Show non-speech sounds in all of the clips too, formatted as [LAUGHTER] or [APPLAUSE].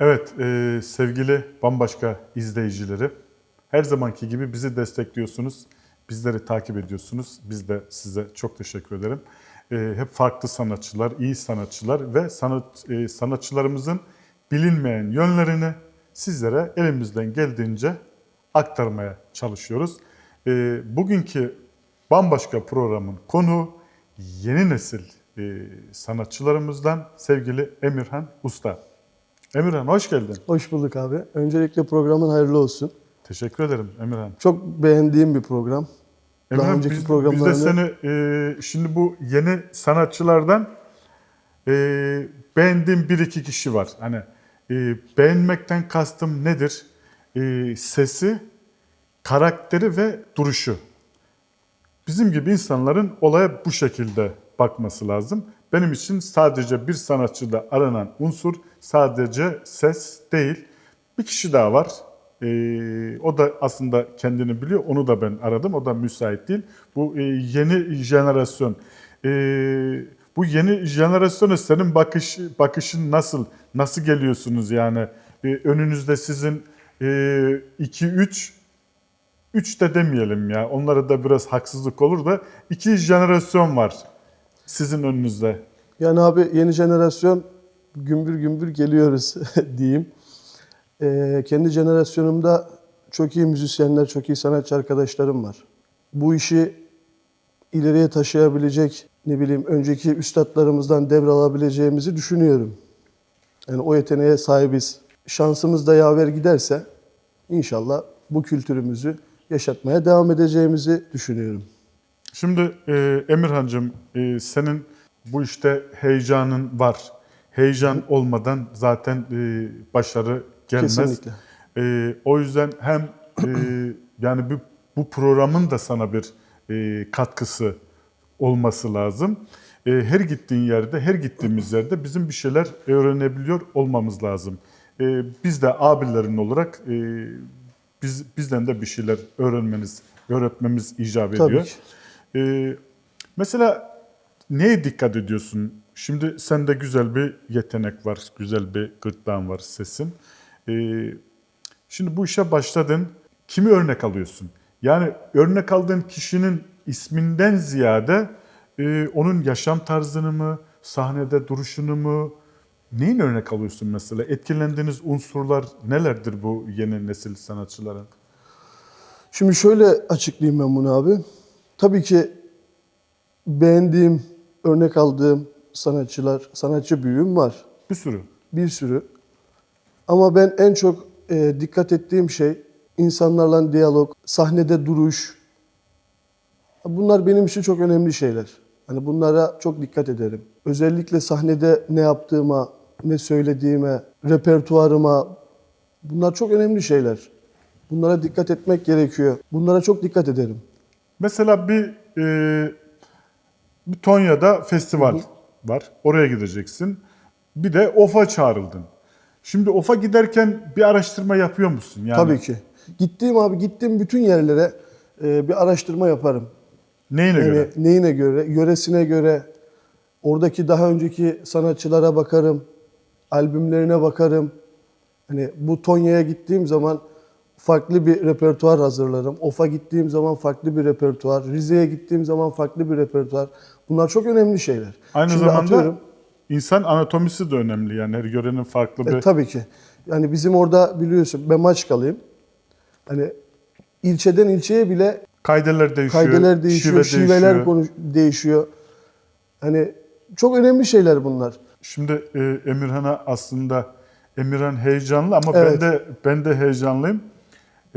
Evet e, sevgili bambaşka izleyicileri her zamanki gibi bizi destekliyorsunuz. Bizleri takip ediyorsunuz. Biz de size çok teşekkür ederim. E, hep farklı sanatçılar, iyi sanatçılar ve sanat e, sanatçılarımızın bilinmeyen yönlerini sizlere elimizden geldiğince aktarmaya çalışıyoruz. E, bugünkü bambaşka programın konuğu yeni nesil e, sanatçılarımızdan sevgili Emirhan Usta. Emirhan hoş geldin. Hoş bulduk abi. Öncelikle programın hayırlı olsun. Teşekkür ederim Emirhan. Çok beğendiğim bir program. Daha Emirhan önceki biz, biz de programlarını seni e, şimdi bu yeni sanatçılardan e, beğendiğim bir iki kişi var. Hani e, beğenmekten kastım nedir? E, sesi, karakteri ve duruşu. Bizim gibi insanların olaya bu şekilde bakması lazım. Benim için sadece bir sanatçıda aranan unsur sadece ses değil. Bir kişi daha var. Ee, o da aslında kendini biliyor. Onu da ben aradım. O da müsait değil. Bu e, yeni jenerasyon. Ee, bu yeni jenerasyona senin bakış bakışın nasıl? Nasıl geliyorsunuz yani? Ee, önünüzde sizin 2-3 Üç de demeyelim ya. Onlara da biraz haksızlık olur da iki jenerasyon var sizin önünüzde. yani abi yeni jenerasyon gümbür gümbür geliyoruz [LAUGHS] diyeyim. Ee, kendi jenerasyonumda çok iyi müzisyenler, çok iyi sanatçı arkadaşlarım var. Bu işi ileriye taşıyabilecek, ne bileyim önceki üstadlarımızdan devralabileceğimizi düşünüyorum. Yani o yeteneğe sahibiz. Şansımız da yaver giderse inşallah bu kültürümüzü yaşatmaya devam edeceğimizi düşünüyorum. Şimdi e, Emirhan'cığım e, senin bu işte heyecanın var. Heyecan olmadan zaten e, başarı gelmez. Kesinlikle. E, o yüzden hem e, [CLEARS THROAT] yani bu, bu programın da sana bir e, katkısı olması lazım. E, her gittiğin yerde, her gittiğimiz yerde bizim bir şeyler öğrenebiliyor olmamız lazım. E, biz de abilerin olarak e, biz bizden de bir şeyler öğrenmeniz, öğretmemiz icap ediyor. Tabii ki. Ee, mesela neye dikkat ediyorsun? Şimdi sende güzel bir yetenek var, güzel bir gırtlağın var, sesin. Ee, şimdi bu işe başladın, kimi örnek alıyorsun? Yani örnek aldığın kişinin isminden ziyade e, onun yaşam tarzını mı, sahnede duruşunu mu, neyin örnek alıyorsun mesela? Etkilendiğiniz unsurlar nelerdir bu yeni nesil sanatçıların? Şimdi şöyle açıklayayım ben bunu abi. Tabii ki beğendiğim, örnek aldığım sanatçılar, sanatçı büyüğüm var. Bir sürü. Bir sürü. Ama ben en çok e, dikkat ettiğim şey insanlarla diyalog, sahnede duruş. Bunlar benim için çok önemli şeyler. Hani bunlara çok dikkat ederim. Özellikle sahnede ne yaptığıma, ne söylediğime, repertuarıma bunlar çok önemli şeyler. Bunlara dikkat etmek gerekiyor. Bunlara çok dikkat ederim. Mesela bir, e, bir Tonya'da festival var. Oraya gideceksin. Bir de OF'a çağrıldın. Şimdi OF'a giderken bir araştırma yapıyor musun? Yani Tabii ki. Gittiğim abi gittiğim bütün yerlere e, bir araştırma yaparım. Neyine Yani göre? neyine göre? Yöresine göre. Oradaki daha önceki sanatçılara bakarım. Albümlerine bakarım. Hani bu Tonya'ya gittiğim zaman farklı bir repertuar hazırlarım. Of'a gittiğim zaman farklı bir repertuar. Rize'ye gittiğim zaman farklı bir repertuar. Bunlar çok önemli şeyler. Aynı Şimdi zamanda atıyorum, insan anatomisi de önemli. Yani her yörenin farklı bir... E, tabii ki. Yani bizim orada biliyorsun ben Maçkalıyım. Hani ilçeden ilçeye bile Kaydeler değişiyor. kaydeler değişiyor, şive şiveler değişiyor. değişiyor. Hani çok önemli şeyler bunlar. Şimdi e, Emirhan'a aslında Emirhan heyecanlı ama Evet. ben de ben de heyecanlıyım.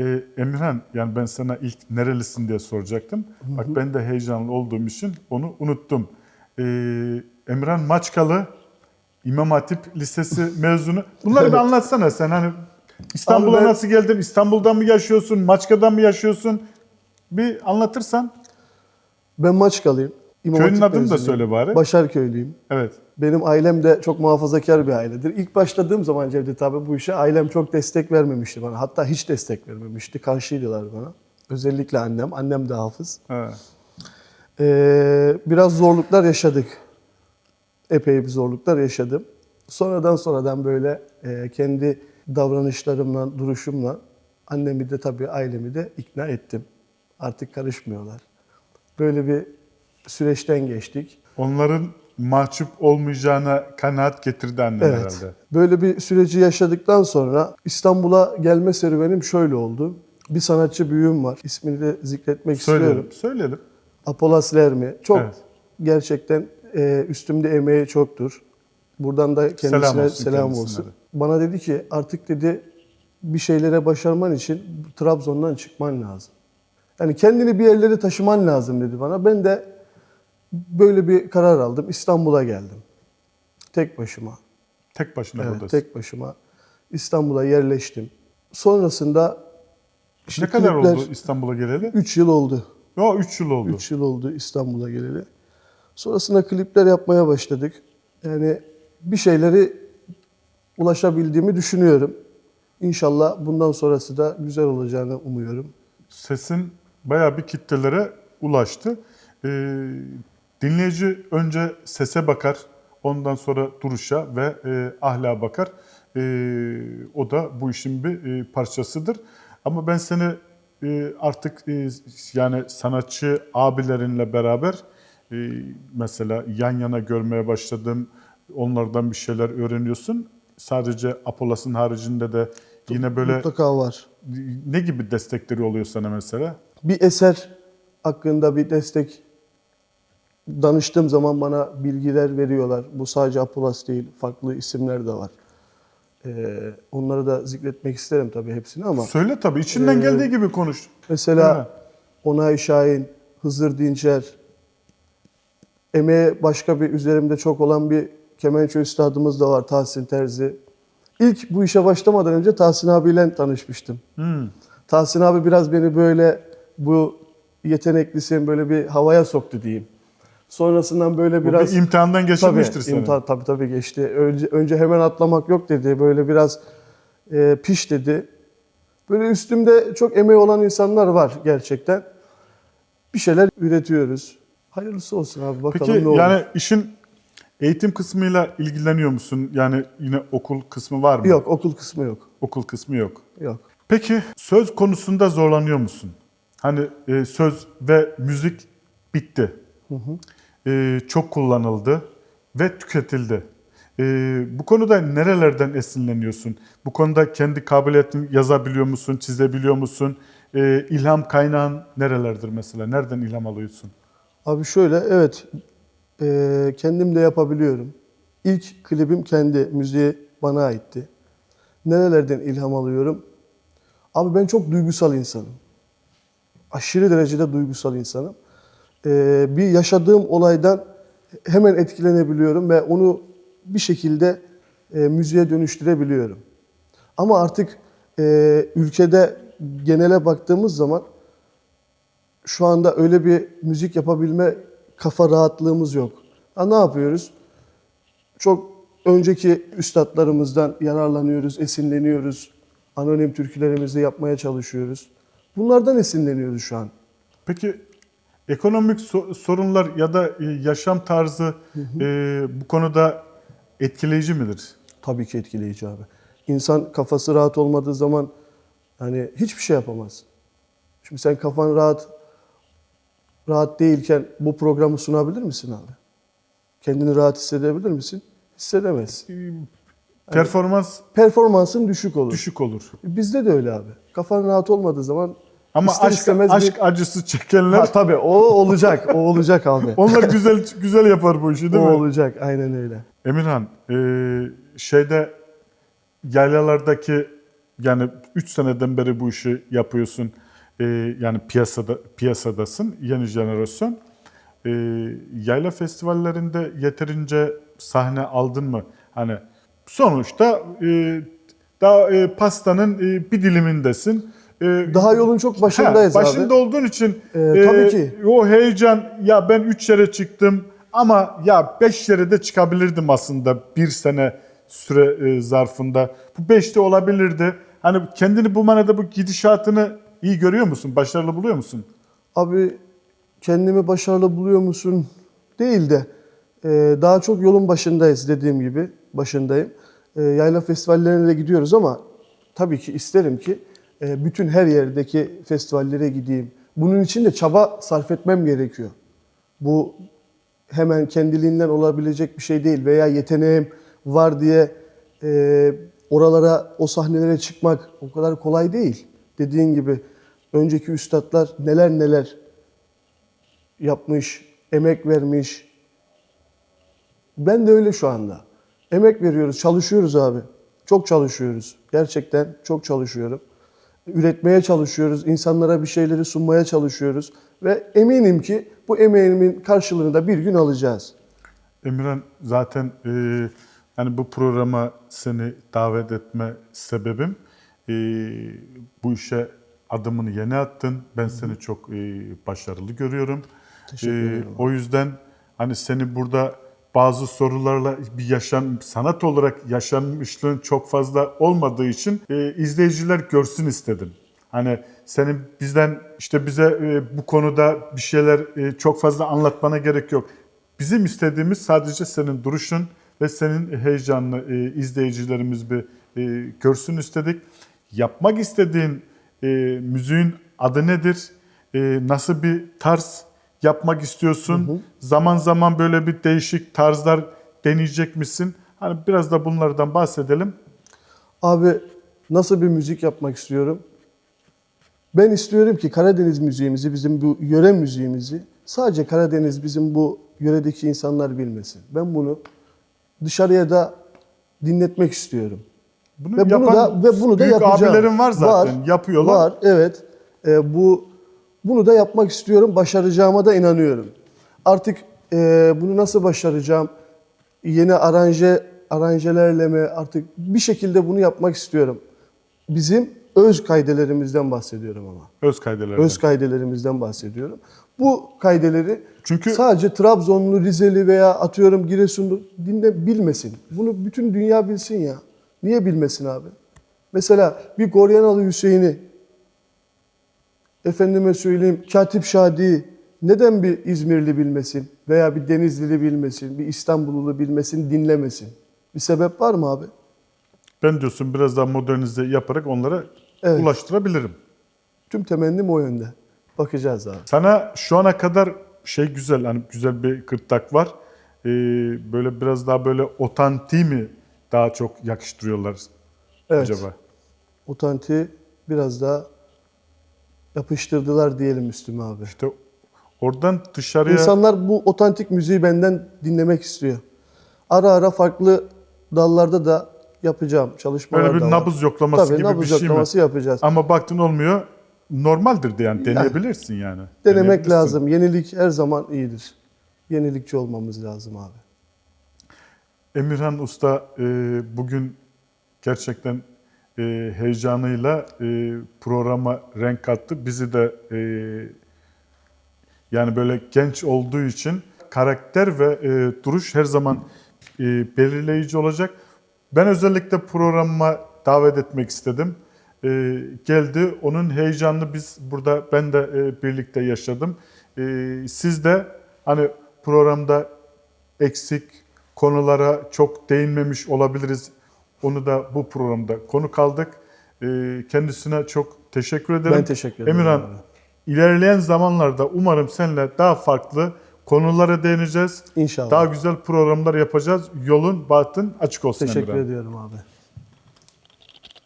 E, Emirhan yani ben sana ilk nerelisin diye soracaktım. Bak ben de heyecanlı olduğum için onu unuttum. E, Emirhan Maçkalı İmam Hatip Lisesi [LAUGHS] mezunu. Bunları bir anlatsana sen hani İstanbul'a ben- nasıl geldin? İstanbul'da mı yaşıyorsun? Maçka'da mı yaşıyorsun? Bir anlatırsan. Ben Maçkalıyım. İmam Köyünün Hatip adını da mezunuyum. söyle bari. Başar köylüyüm. Evet. Benim ailem de çok muhafazakar bir ailedir. İlk başladığım zaman Cevdet abi bu işe ailem çok destek vermemişti bana. Hatta hiç destek vermemişti. Karşıydılar bana. Özellikle annem. Annem de hafız. evet. Ee, biraz zorluklar yaşadık. Epey bir zorluklar yaşadım. Sonradan sonradan böyle e, kendi davranışlarımla, duruşumla annemi de tabii ailemi de ikna ettim. Artık karışmıyorlar. Böyle bir süreçten geçtik. Onların mahcup olmayacağına kanaat getirdi annen Evet. herhalde. Böyle bir süreci yaşadıktan sonra İstanbul'a gelme serüvenim şöyle oldu. Bir sanatçı büyüğüm var. İsmini de zikretmek istiyorum. Söyleyelim, söyleyelim. Apolas Lermi. Çok Evet. gerçekten e, üstümde emeği çoktur. Buradan da kendisine Selam selam olsun olsun. kendisine de. Bana dedi ki artık dedi bir şeylere başarman için Trabzon'dan çıkman lazım. Yani kendini bir yerlere taşıman lazım dedi bana. Ben de böyle bir karar aldım. İstanbul'a geldim. Tek başıma. Tek başına Evet, buradasın. tek başıma İstanbul'a yerleştim. Sonrasında ne kadar oldu İstanbul'a geleli? 3 yıl oldu. Yo 3 yıl oldu. 3 yıl oldu İstanbul'a geleli. Sonrasında klipler yapmaya başladık. Yani bir şeyleri ulaşabildiğimi düşünüyorum. İnşallah bundan sonrası da güzel olacağını umuyorum. Sesin bayağı bir kitlelere ulaştı. Ee, dinleyici önce sese bakar, ondan sonra duruşa ve e, ahlaka bakar. Ee, o da bu işin bir e, parçasıdır. Ama ben seni e, artık e, yani sanatçı abilerinle beraber e, mesela yan yana görmeye başladım. Onlardan bir şeyler öğreniyorsun. Sadece Apolas'ın haricinde de yine böyle Mutlaka var. ne gibi destekleri oluyor sana mesela? Bir eser hakkında bir destek danıştığım zaman bana bilgiler veriyorlar. Bu sadece Apolas değil, farklı isimler de var. Ee, onları da zikretmek isterim tabii hepsini ama Söyle tabii içinden Ee, geldiği gibi konuş. Mesela. Onay Şahin, Hızır Dinçer, emeğe başka bir üzerimde çok olan bir kemençe üstadımız da var Tahsin Terzi. İlk bu işe başlamadan önce Tahsin abiyle tanışmıştım. Hmm. Tahsin abi biraz beni böyle bu yeteneklisin böyle bir havaya soktu diyeyim. Sonrasından böyle Bu biraz bir imtihandan geçirmiştir tabii, seni. imtihan- tabii tabii geçti. Önce, önce hemen atlamak yok dedi. Böyle biraz e, piş dedi. Böyle üstümde çok emeği olan insanlar var gerçekten. Bir şeyler üretiyoruz. Hayırlısı olsun abi bakalım Peki ne olur. yani işin eğitim kısmıyla ilgileniyor musun? Yani yine okul kısmı var mı? Yok okul kısmı yok. Okul kısmı yok. Yok. Peki söz konusunda zorlanıyor musun? Hani e, söz ve müzik bitti. E, çok kullanıldı ve tüketildi. E, bu konuda nerelerden esinleniyorsun? Bu konuda kendi kabiliyetin yazabiliyor musun, çizebiliyor musun? E, ilham kaynağın nerelerdir mesela? Nereden ilham alıyorsun? Abi şöyle evet e, kendim de yapabiliyorum. İlk klibim kendi müziği bana aitti. Nerelerden ilham alıyorum? Abi ben çok duygusal insanım. Aşırı derecede duygusal insanım. E, bir yaşadığım olaydan hemen etkilenebiliyorum ve onu bir şekilde e, müziğe dönüştürebiliyorum. Ama artık e, ülkede genele baktığımız zaman şu anda öyle bir müzik yapabilme kafa rahatlığımız yok. Ha, ne yapıyoruz? Çok önceki üstadlarımızdan yararlanıyoruz, esinleniyoruz. Anonim türkülerimizi yapmaya çalışıyoruz. Bunlardan esinleniyoruz şu an. Peki ekonomik so- sorunlar ya da e, yaşam tarzı e, bu konuda etkileyici midir? Tabii ki etkileyici abi. İnsan kafası rahat olmadığı zaman hani hiçbir şey yapamaz. Şimdi sen kafan rahat rahat değilken bu programı sunabilir misin abi? Kendini rahat hissedebilir misin? Hissedemez. Performans Performansın düşük olur. düşük olur. Bizde de öyle abi. Kafan rahat olmadığı zaman Ama ister aşk, istemez aşk bir... acısı çekenler Ha, tabii o olacak. O olacak abi. [LAUGHS] onlar güzel güzel yapar bu işi o değil mi? olacak. Aynen öyle. Emirhan, e, şeyde yaylalardaki yani 3 seneden beri bu işi yapıyorsun. E, yani piyasada piyasadasın, yeni jenerasyon. E, yayla festivallerinde yeterince sahne aldın mı? Hani sonuçta e, daha e, pastanın e, bir dilimindesin. E, Daha yolun çok başındayız Ha, abi. başında olduğun için Ee, tabii ki. o heyecan ya ben 3 yere çıktım ama ya 5 yere de çıkabilirdim aslında bir sene süre e, zarfında. Bu 5'te olabilirdi. Hani kendini bu manada bu gidişatını iyi görüyor musun? Başarılı buluyor musun? Abi kendimi başarılı buluyor musun? Değil de e, daha çok yolun başındayız dediğim gibi. başındayım. E, yayla festivallerine de gidiyoruz ama tabii ki isterim ki e, bütün her yerdeki festivallere gideyim. Bunun için de çaba sarf etmem gerekiyor. Bu hemen kendiliğinden olabilecek bir şey değil veya yeteneğim var diye e, oralara, o sahnelere çıkmak o kadar kolay değil. Dediğin gibi önceki üstadlar neler neler yapmış, emek vermiş. Ben de öyle şu anda. Emek veriyoruz, çalışıyoruz abi. Çok çalışıyoruz. Gerçekten çok çalışıyorum. Üretmeye çalışıyoruz, insanlara bir şeyleri sunmaya çalışıyoruz. Ve eminim ki bu emeğimin karşılığını da bir gün alacağız. Emirhan zaten e, hani bu programa seni davet etme sebebim e, bu işe adımını yeni attın. Ben seni çok e, başarılı görüyorum. Teşekkür E, ederim. o yüzden hani seni burada bazı sorularla bir yaşam sanat olarak yaşanmışlığın çok fazla olmadığı için e, izleyiciler görsün istedim. Hani senin bizden işte bize e, bu konuda bir şeyler e, çok fazla anlatmana gerek yok. Bizim istediğimiz sadece senin duruşun ve senin heyecanlı e, izleyicilerimiz bir e, görsün istedik. Yapmak istediğin e, müziğin adı nedir? E, nasıl bir tarz yapmak istiyorsun? Zaman zaman böyle bir değişik tarzlar deneyecek misin? Hani biraz da bunlardan bahsedelim. Abi nasıl bir müzik yapmak istiyorum? Ben istiyorum ki Karadeniz müziğimizi, bizim bu yöre müziğimizi sadece Karadeniz bizim bu yöredeki insanlar bilmesin. Ben bunu dışarıya da dinletmek istiyorum. Bunu Ve bunu da ve bunu da yapacağım. abilerin var zaten. Yapıyorlar. Var, evet. Ee, bu bunu da yapmak istiyorum. Başaracağıma da inanıyorum. Artık e, bunu nasıl başaracağım? Yeni aranje aranjelerle mi artık bir şekilde bunu yapmak istiyorum. Bizim öz kaydelerimizden bahsediyorum ama. Öz kaydelerden. Öz kaydelerimizden bahsediyorum. Bu kaydeleri Çünkü- sadece Trabzonlu, Rizeli veya atıyorum Giresunlu dinle bilmesin. Bunu bütün dünya bilsin ya. Niye bilmesin abi? Mesela bir Goryanalı Hüseyin'i efendime söyleyeyim Katip Şadi'yi neden bir İzmirli bilmesin veya bir Denizlili bilmesin, bir İstanbullu bilmesin, dinlemesin? Bir sebep var mı abi? Ben diyorsun biraz daha modernize yaparak onlara Evet. ulaştırabilirim. Tüm temennim o yönde. Bakacağız abi. Sana şu ana kadar şey güzel hani güzel bir gırtlak var. Ee, böyle biraz daha böyle otantiği mi daha çok yakıştırıyorlar Evet. acaba? Otantiği biraz daha yapıştırdılar diyelim üstüme abi. İşte oradan dışarıya İnsanlar bu otantik müziği benden dinlemek istiyor. Ara ara farklı dallarda da yapacağım çalışmalar böyle bir da var. nabız yoklaması Tabii gibi nabız bir şey mi? yoklaması yapacağız. Ama baktın olmuyor normaldir de yani deneyebilirsin yani. Denemek Deneyebilirsin. lazım. Yenilik her zaman iyidir. Yenilikçi olmamız lazım abi. Emirhan Usta e, bugün gerçekten e, heyecanıyla e, programa renk kattı. Bizi de e, yani böyle genç olduğu için karakter ve e, duruş her zaman e, belirleyici olacak. Ben özellikle programıma davet etmek istedim. E, geldi. Onun heyecanını biz burada ben de e, birlikte yaşadım. E, siz de hani programda eksik konulara çok değinmemiş olabiliriz. Onu da bu programda konu kaldık. E, kendisine çok teşekkür ederim. Ben teşekkür ederim Emirhan, ilerleyen zamanlarda umarım seninle daha farklı konulara değineceğiz. İnşallah. Daha güzel programlar yapacağız. Yolun, bahtın açık olsun Teşekkür Emirhan. ediyorum abi.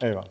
Eyvallah.